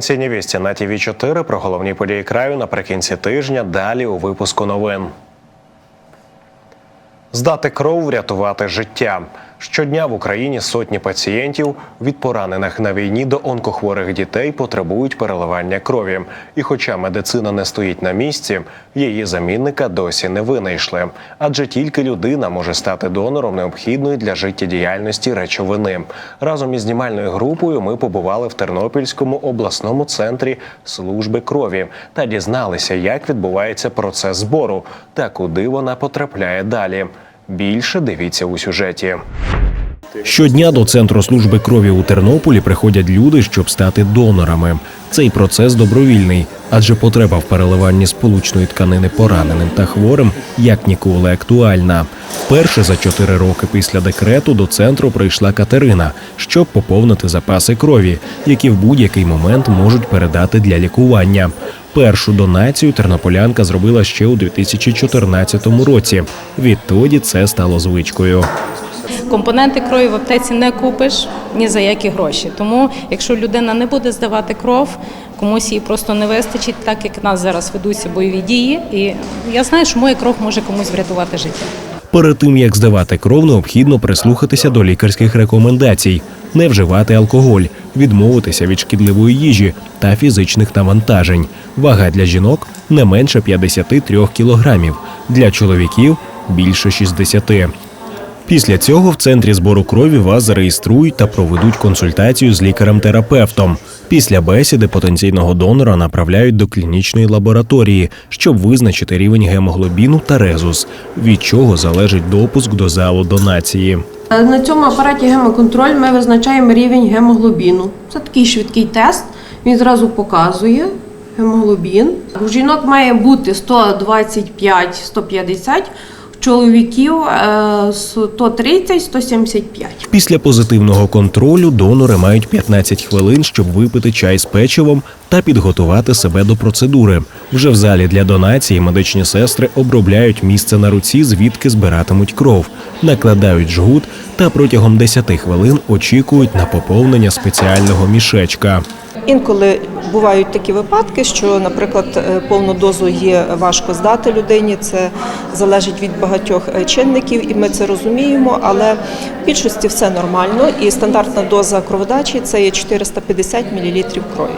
Провінційні вісті на ТВ 4 про головні події краю наприкінці тижня. Далі у випуску новин. Здати кров, врятувати життя. Щодня в Україні сотні пацієнтів від поранених на війні до онкохворих дітей потребують переливання крові. І хоча медицина не стоїть на місці, її замінника досі не винайшли. Адже тільки людина може стати донором необхідної для життєдіяльності речовини. Разом із знімальною групою ми побували в Тернопільському обласному центрі служби крові та дізналися, як відбувається процес збору та куди вона потрапляє далі. Більше дивіться у сюжеті. Щодня до центру служби крові у Тернополі приходять люди, щоб стати донорами. Цей процес добровільний, адже потреба в переливанні сполучної тканини пораненим та хворим як ніколи актуальна. Перше за чотири роки після декрету до центру прийшла Катерина, щоб поповнити запаси крові, які в будь-який момент можуть передати для лікування. Першу донацію тернополянка зробила ще у 2014 році. Відтоді це стало звичкою. Компоненти крові в аптеці не купиш ні за які гроші. Тому, якщо людина не буде здавати кров, комусь її просто не вистачить, так як нас зараз ведуться бойові дії. І я знаю, що моя кров може комусь врятувати життя. Перед тим як здавати кров, необхідно прислухатися до лікарських рекомендацій, не вживати алкоголь, відмовитися від шкідливої їжі та фізичних навантажень. Вага для жінок не менше 53 кілограмів, для чоловіків більше 60. Після цього в центрі збору крові вас зареєструють та проведуть консультацію з лікарем-терапевтом. Після бесіди потенційного донора направляють до клінічної лабораторії, щоб визначити рівень гемоглобіну та резус, від чого залежить допуск до залу донації. На цьому апараті гемоконтроль ми визначаємо рівень гемоглобіну. Це такий швидкий тест. Він зразу показує гемоглобін. У жінок має бути 125-150, у чоловіків е, 130-175. Після позитивного контролю донори мають 15 хвилин, щоб випити чай з печивом та підготувати себе до процедури. Вже в залі для донації медичні сестри обробляють місце на руці, звідки збиратимуть кров, накладають жгут та протягом 10 хвилин очікують на поповнення спеціального мішечка. Інколи бувають такі випадки, що, наприклад, е, повну дозу є важко здати людині. Це залежить від багатьох е, чинників, і ми це розуміємо. Але в більшості все нормально. І стандартна доза кроводачі це є 450 мл крові.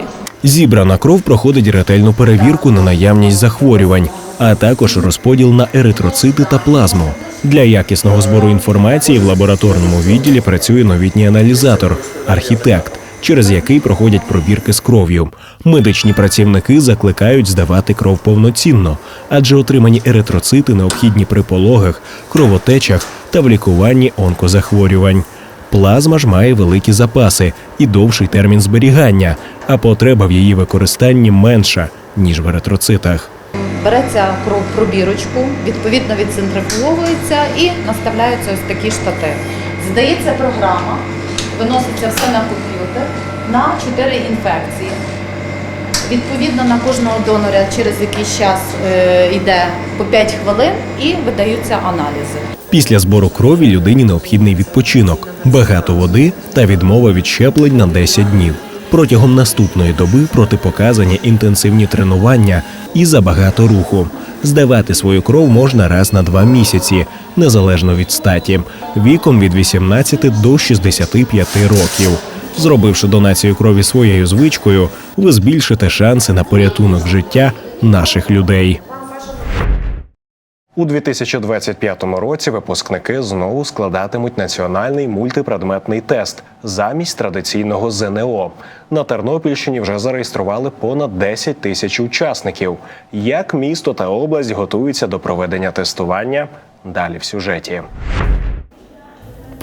Зібрана кров проходить ретельну перевірку на наявність захворювань, а також розподіл на еритроцити та плазму. Для якісного збору інформації в лабораторному відділі працює новітній аналізатор архітект, через який проходять пробірки з кров'ю. Медичні працівники закликають здавати кров повноцінно, адже отримані еритроцити необхідні при пологах, кровотечах та в лікуванні онкозахворювань. Плазма ж має великі запаси і довший термін зберігання, а потреба в її використанні менша ніж в еритроцитах. Береться кров пробірочку, відповідно відцентрифуговується і наставляються ось такі штати. Здається програма, виноситься все на комп'ютер на 4 інфекції. Відповідно на кожного донора через якийсь час е, йде по 5 хвилин і видаються аналізи. Після збору крові людині необхідний відпочинок, багато води та відмова від щеплень на 10 днів. Протягом наступної доби протипоказані інтенсивні тренування і забагато руху. Здавати свою кров можна раз на два місяці, незалежно від статі, віком від 18 до 65 років. Зробивши донацію крові своєю звичкою, ви збільшите шанси на порятунок життя наших людей. У 2025 році випускники знову складатимуть національний мультипредметний тест замість традиційного ЗНО. На Тернопільщині вже зареєстрували понад 10 тисяч учасників. Як місто та область готуються до проведення тестування? Далі в сюжеті.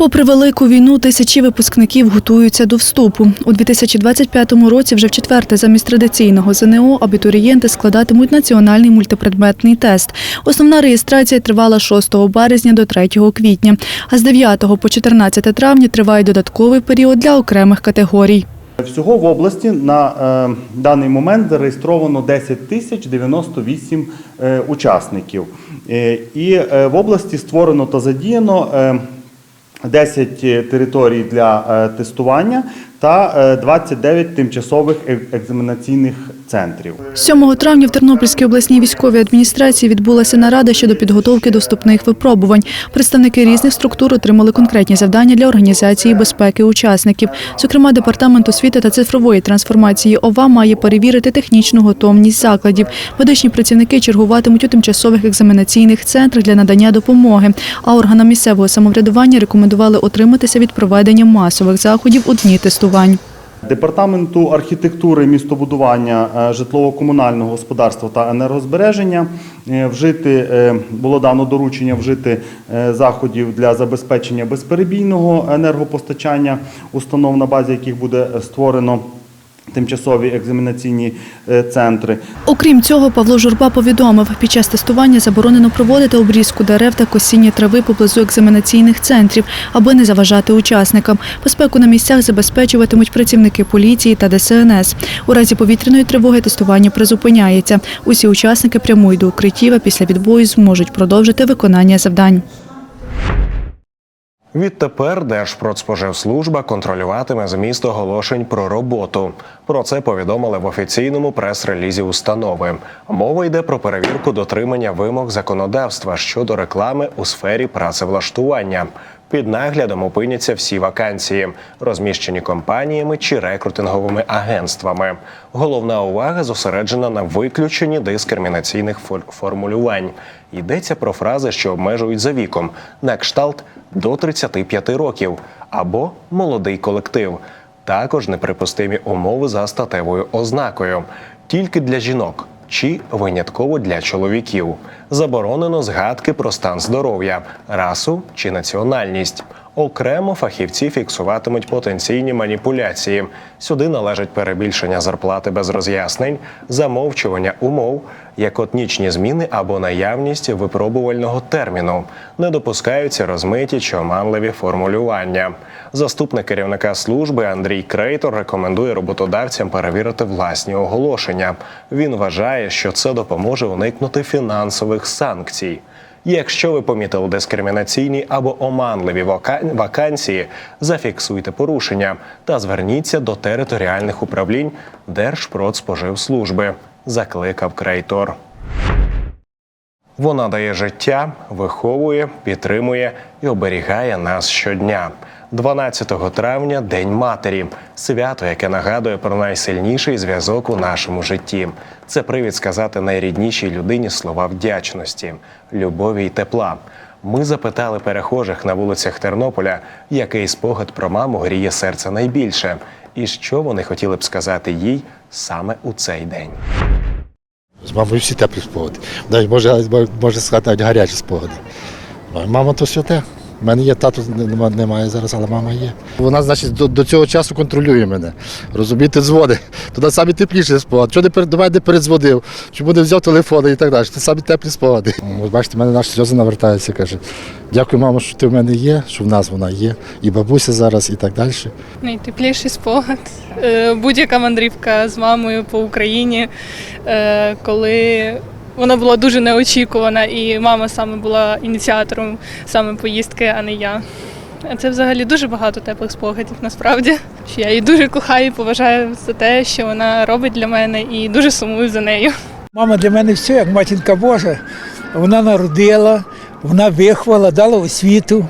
Попри велику війну, тисячі випускників готуються до вступу. У 2025 році вже в четверте замість традиційного ЗНО абітурієнти складатимуть національний мультипредметний тест. Основна реєстрація тривала 6 березня до 3 квітня, а з 9 по 14 травня триває додатковий період для окремих категорій. Всього в області на е, даний момент зареєстровано 10 тисяч 98 е, учасників. Е, і в області створено та задіяно 10 територій для е, тестування та е, 29 тимчасових е- екзаменаційних центрів. 7 травня в Тернопільській обласній військовій адміністрації відбулася нарада щодо підготовки до вступних випробувань. Представники різних структур отримали конкретні завдання для організації безпеки учасників. Зокрема, департамент освіти та цифрової трансформації ОВА має перевірити технічну готовність закладів. Медичні працівники чергуватимуть у тимчасових екзаменаційних центрах для надання допомоги. А органам місцевого самоврядування рекомендували отриматися від проведення масових заходів у дні тестувань. Департаменту архітектури, містобудування, е, житлово-комунального господарства та енергозбереження. Е, вжити е, було дано доручення вжити заходів для забезпечення безперебійного енергопостачання установ, на базі яких буде створено тимчасові екзаменаційні е, центри. Окрім цього, Павло Журба повідомив, під час тестування заборонено проводити обрізку дерев та косіння трави поблизу екзаменаційних центрів, аби не заважати учасникам. Безпеку на місцях забезпечуватимуть працівники поліції та ДСНС. У разі повітряної тривоги тестування призупиняється. Усі учасники прямують до укриттів, а після відбою зможуть продовжити виконання завдань. Відтепер Держпродспоживслужба контролюватиме зміст оголошень про роботу. Про це повідомили в офіційному прес-релізі установи. Мова йде про перевірку дотримання вимог законодавства щодо реклами у сфері працевлаштування. Під наглядом опиняться всі вакансії, розміщені компаніями чи рекрутинговими агентствами. Головна увага зосереджена на виключенні дискримінаційних фор- формулювань. Йдеться про фрази, що обмежують за віком, на кшталт до 35 років або молодий колектив. Також неприпустимі умови за статевою ознакою, тільки для жінок чи винятково для чоловіків. Заборонено згадки про стан здоров'я, расу чи національність. Окремо фахівці фіксуватимуть потенційні маніпуляції. Сюди належать перебільшення зарплати без роз'яснень, замовчування умов, як от нічні зміни або наявність випробувального терміну. Не допускаються розмиті чи оманливі формулювання. Заступник керівника служби Андрій Крейтор рекомендує роботодавцям перевірити власні оголошення. Він вважає, що це допоможе уникнути фінансових санкцій. Якщо ви помітили дискримінаційні або оманливі вака- вакансії, зафіксуйте порушення та зверніться до територіальних управлінь Держпродспоживслужби, закликав Крейтор. Вона дає життя, виховує, підтримує і оберігає нас щодня. 12 травня День матері, свято, яке нагадує про найсильніший зв'язок у нашому житті. Це привід сказати найріднішій людині слова вдячності, любові й тепла. Ми запитали перехожих на вулицях Тернополя, який спогад про маму гріє серце найбільше, і що вони хотіли б сказати їй саме у цей день. Мамою всі теплі спогади. Навіть може, може сказати, навіть гарячі спогади. Мама то святе. У мене є тато нема- немає зараз, але мама є. Вона, значить, до, до цього часу контролює мене. Розумієте, дзвони. Туди самі тепліші спогади. Чого не перед- до мене не передзвонив, чому не взяв телефон і так далі. Це самі теплі спогади. Ось бачите, в мене наші сльози навертаються. Каже, дякую, мамо, що ти в мене є, що в нас вона є, і бабуся зараз, і так далі. Найтепліший спогад. Е, Будь-яка мандрівка з мамою по Україні, е, коли вона була дуже неочікувана, і мама саме була ініціатором саме поїздки, а не я. Це взагалі дуже багато теплих спогадів насправді. Я її дуже кохаю і поважаю за те, що вона робить для мене, і дуже сумую за нею. Мама для мене все, як матінка Божа. Вона народила, вона виховала, дала освіту,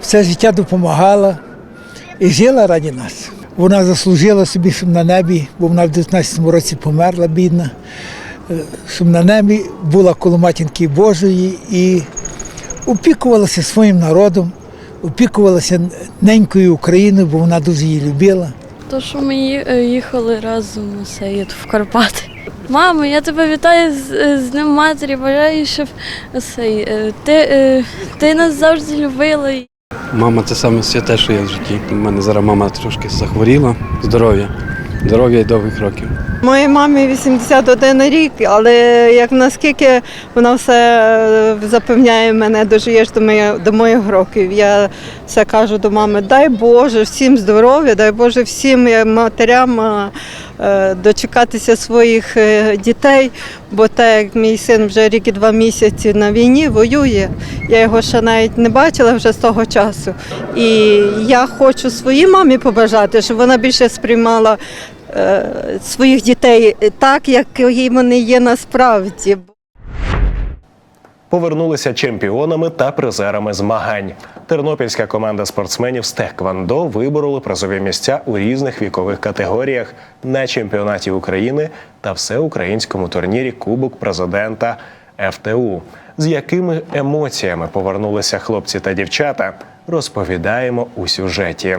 все життя допомагала і жила раді нас. Вона заслужила собі, щоб на небі, бо вона в 19-му році померла, бідна, щоб на небі була коло матінки Божої і опікувалася своїм народом, опікувалася ненькою Україною, бо вона дуже її любила. То, що ми е, їхали разом це, в Карпати. Мамо, я тебе вітаю з, е, з Днем матері. Бажаю, щоб цей, е, ти, е, ти нас завжди любила. Мама це саме святе, що є в житті. У мене зараз мама трошки захворіла. Здоров'я. Здоров'я і довгих років. Моїй мамі 81 рік, але як наскільки вона все е, запевняє мене, дожиєш до моїх, до моїх років. Я все кажу до мами, дай Боже, всім здоров'я, дай Боже всім е, матерям е, дочекатися своїх дітей, бо так як мій син вже рік і два місяці на війні воює, я його ще навіть не бачила вже з того часу. І я хочу своїй мамі побажати, щоб вона більше сприймала своїх дітей так, як вони є насправді. Повернулися чемпіонами та призерами змагань. Тернопільська команда спортсменів з Теквандо вибороли призові місця у різних вікових категоріях на чемпіонаті України та всеукраїнському турнірі Кубок президента ФТУ. З якими емоціями повернулися хлопці та дівчата, розповідаємо у сюжеті.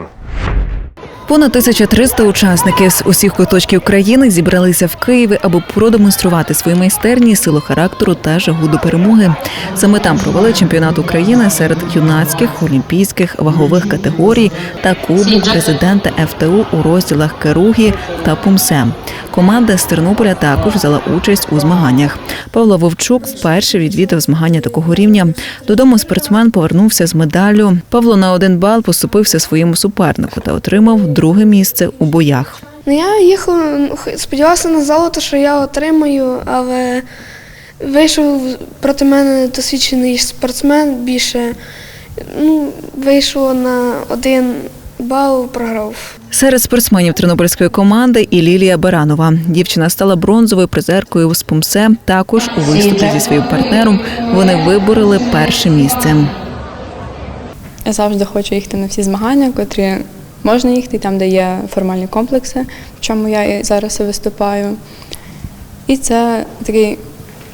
Понад 1300 учасників з усіх куточків країни зібралися в Києві, аби продемонструвати свої майстерні, силу характеру та жагу до перемоги. Саме там провели чемпіонат України серед юнацьких, олімпійських вагових категорій та кубок президента ФТУ у розділах Керугі та Пумсе. Команда з Тернополя також взяла участь у змаганнях. Павло Вовчук вперше відвідав змагання такого рівня. Додому спортсмен повернувся з медаллю. Павло на один бал поступився своєму супернику та отримав друге місце у боях. Ну, я їхав, сподівався на золото, що я отримаю, але вийшов проти мене досвідчений спортсмен більше. Ну, вийшло на один бал, програв. Серед спортсменів тернопільської команди і Лілія Баранова. Дівчина стала бронзовою призеркою з Пумсе. Також у виступі зі своїм партнером вони вибороли перше місце. Я завжди хочу їхати на всі змагання, котрі можна їхати, там, де є формальні комплекси, в чому я і зараз і виступаю. І це такий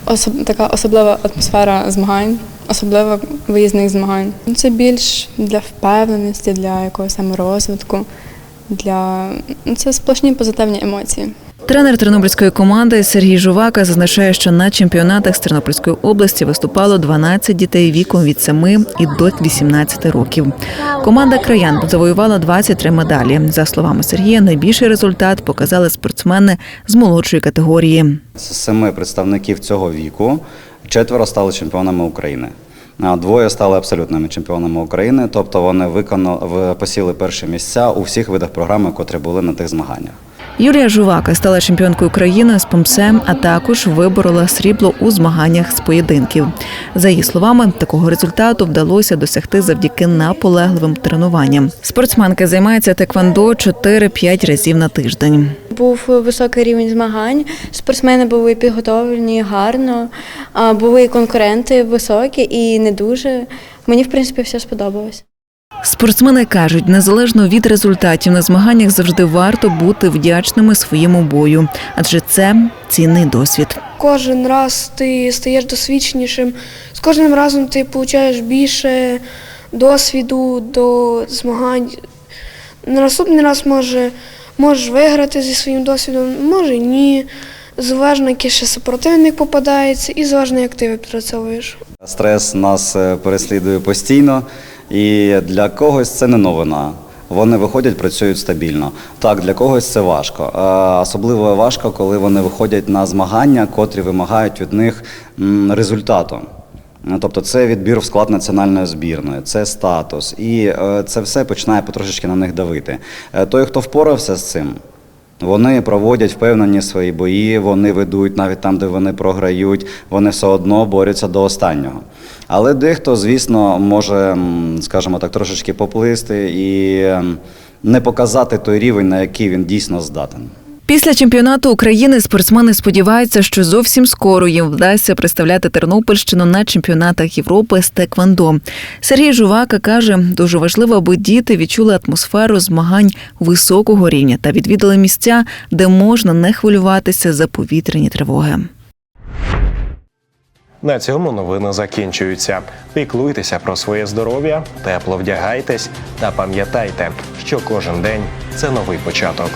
особ, така особлива атмосфера змагань, особливо виїзних змагань. Це більш для впевненості, для якогось саморозвитку, для ну, це сплошні позитивні емоції. Тренер тернопільської команди Сергій Жувака зазначає, що на чемпіонатах з Тернопільської області виступало 12 дітей віком від 7 і до 18 років. Команда краян завоювала 23 медалі. За словами Сергія, найбільший результат показали спортсмени з молодшої категорії. Семи представників цього віку четверо стали чемпіонами України. Двоє стали абсолютними чемпіонами України, тобто вони виконали посіли перші місця у всіх видах програми, котрі були на тих змаганнях. Юлія Жувака стала чемпіонкою країни з помсем, а також виборола срібло у змаганнях з поєдинків. За її словами, такого результату вдалося досягти завдяки наполегливим тренуванням. Спортсменка займається теквандо 4-5 разів на тиждень. Був високий рівень змагань, спортсмени були підготовлені гарно, були конкуренти високі і не дуже. Мені, в принципі, все сподобалось. Спортсмени кажуть, незалежно від результатів на змаганнях завжди варто бути вдячними своєму бою, адже це цінний досвід. Кожен раз ти стаєш досвідченішим, з кожним разом ти отримуєш більше досвіду до змагань. На наступний раз може, можеш виграти зі своїм досвідом, може ні. Залежно, який ще супротивник попадається, і залежно, як ти відпрацьовуєш. Стрес нас е, переслідує постійно, і для когось це не новина. Вони виходять, працюють стабільно. Так, для когось це важко. Е, Особливо важко, коли вони виходять на змагання, котрі вимагають від них результату. Ну, Тобто це відбір в склад національної збірної, це статус, і е, це все починає потрошечки на них давити. Е, Той, хто впорався з цим, вони проводять впевнені свої бої, вони ведуть навіть там, де вони програють, вони все одно борються до останнього. Але дехто, звісно, може, скажімо так, трошечки поплисти і ем, не показати той рівень, на який він дійсно здатен. Після чемпіонату України спортсмени сподіваються, що зовсім скоро їм вдасться представляти Тернопільщину на чемпіонатах Європи з Теквандо. Сергій Жувака каже, дуже важливо, аби діти відчули атмосферу змагань високого рівня та відвідали місця, де можна не хвилюватися за повітряні тривоги. На цьому новини закінчуються. Піклуйтеся про своє здоров'я, тепло вдягайтесь та пам'ятайте, що кожен день це новий початок.